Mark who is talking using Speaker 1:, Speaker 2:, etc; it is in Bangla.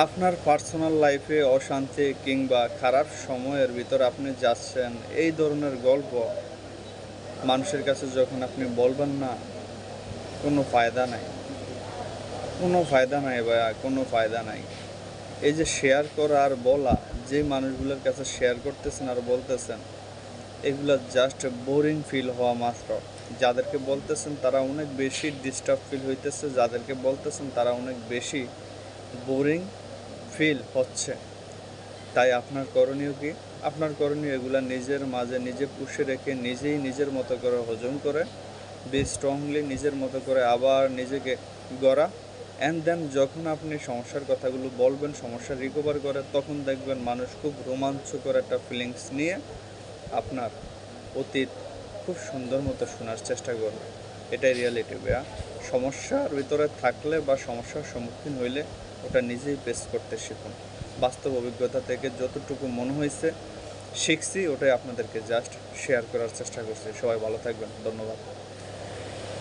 Speaker 1: আপনার পার্সোনাল লাইফে অশান্তি কিংবা খারাপ সময়ের ভিতর আপনি যাচ্ছেন, এই ধরনের গল্প মানুষের কাছে যখন আপনি বলবেন না, কোনো ফায়দা নাই। কোনো ফায়দা নাই ভাইয়া, কোনো ফায়দা নাই। এই যে শেয়ার করা আর বলা, যে মানুষগুলোর কাছে শেয়ার করতেছেন আর বলতেছেন, এগুলো জাস্ট বোরিং ফিল হওয়া মাত্র। যাদেরকে বলতেছেন তারা অনেক বেশি ডিস্টার্ব ফিল হইতেছে, যাদেরকে বলতেছেন তারা অনেক বেশি বোরিং ফিল হচ্ছে। তাই আপনার করণীয় কি? আপনার করণীয় এগুলো নিজের মাঝে নিজে পুষে রেখে নিজেই নিজের মতো করে হজম করে বি স্ট্রংলি নিজের মতো করে আবার নিজেকে গড়া অ্যান্ড দেন যখন আপনি সমস্যার কথাগুলো বলবেন, সমস্যা রিকভার করে, তখন দেখবেন মানুষ খুব রোমাঞ্চকর একটা ফিলিংস নিয়ে আপনার অতীত খুব সুন্দর মতো শোনার চেষ্টা করবে। এটাই রিয়ালিটি ভাইয়া। সমস্যার ভিতরে থাকলে বা সমস্যার সম্মুখীন হইলে ওটা নিজেই বেস করতে শিখুন। বাস্তব অভিজ্ঞতা থেকে যতটুকু মনে হয়েছে শিখছি, ওটাই আপনাদেরকে জাস্ট শেয়ার করার চেষ্টা করছি। সবাই ভালো থাকবেন। ধন্যবাদ।